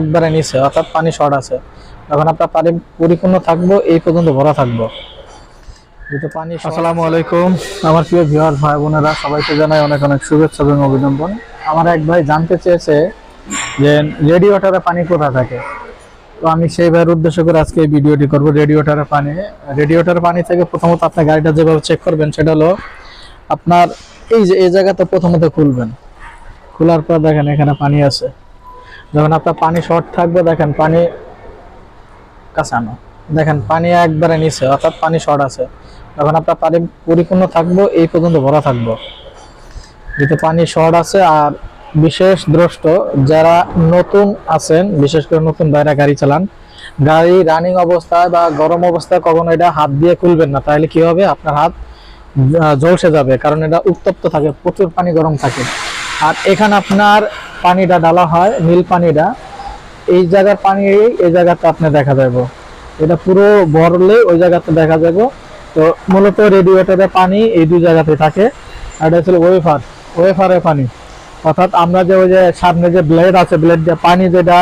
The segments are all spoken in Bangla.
একবারে নিচে অর্থাৎ পানি শর্ট আছে। তখন আপনার পানি পরিপূর্ণ থাকব এই পর্যন্ত ভরা থাকব। যেহেতু পানি আসসালামু আলাইকুম। আমার প্রিয় ভিউয়ার ভাই বোনেরা সবাইকে জানাই অনেক অনেক শুভেচ্ছা এবং অভিনন্দন। আমার এক ভাই জানতে চেয়েছে যে রেডিওটারে পানি কোথায় থাকে? তো আমি সেই ভাইয়ের উদ্দেশ্য করে আজকে এই ভিডিওটি করব রেডিওটারের পানি। রেডিওটার পানি থেকে প্রথমত আপনার গাড়িটা যেভাবে চেক করবেন সেটা হলো আপনার এই যে এই জায়গাটা প্রথমত খুলবেন। খোলার পর দেখেন এখানে পানি আছে। যখন আপনার পানি শর্ট থাকবে, দেখেন পানি কাঁচানো দেখেন পানি একবারে নিচে, অর্থাৎ পানি শর্ট আছে। যখন আপনার পানি পরিপূর্ণ থাকব, এই পর্যন্ত ভরা থাকব। যেহেতু পানি শর্ট আছে, আর বিশেষ দ্রষ্ট যারা নতুন আছেন, বিশেষ করে নতুন বাইরে গাড়ি চালান, গাড়ি রানিং অবস্থায় বা গরম অবস্থায় কখনো এটা হাত দিয়ে খুলবেন না। তাহলে কি হবে? আপনার হাত ঝলসে যাবে, কারণ এটা উত্তপ্ত থাকে, প্রচুর পানি গরম থাকে। আর এখানে আপনার পানিটা ডালা হয়, নীল পানিটা। এই জায়গার পানি এই জায়গাতে আপনি দেখা যাবে এটা পুরো ভরলে ওই জায়গাতে দেখা যাবে তো মূলত রেডিয়েটরের পানি এই দুই জায়গাতে থাকে। আর এটা হচ্ছে ওয়েফার, ওয়েফারের পানি। অর্থাৎ আমরা যে ওই যে সামনে যে ব্লেড আছে, ব্লেড দিয়ে পানি যেটা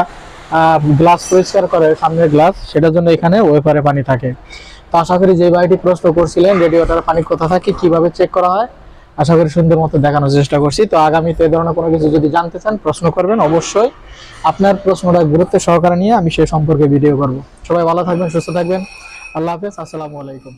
গ্লাস পরিষ্কার করে সামনের গ্লাস, সেটার জন্য এখানে ওয়েফারে পানি থাকে। তো আশা করি যে বাড়িটি প্রশ্ন করছিলেন, রেডিয়েটরের পানি কোথা থাকে, কীভাবে চেক করা হয়। আশা করি সুন্দর মতো দেখানোর চেষ্টা করছি। তো আগামীতে এ ধরনের কোনো কিছু যদি জানতে চান, প্রশ্ন করবেন, অবশ্যই আপনার প্রশ্নটা গুরুত্ব সহকারে নিয়ে আমি সে সম্পর্কে ভিডিও করব। সবাই ভালো থাকবেন, সুস্থ থাকবেন। আল্লাহ হাফেজ, আসসালামু আলাইকুম।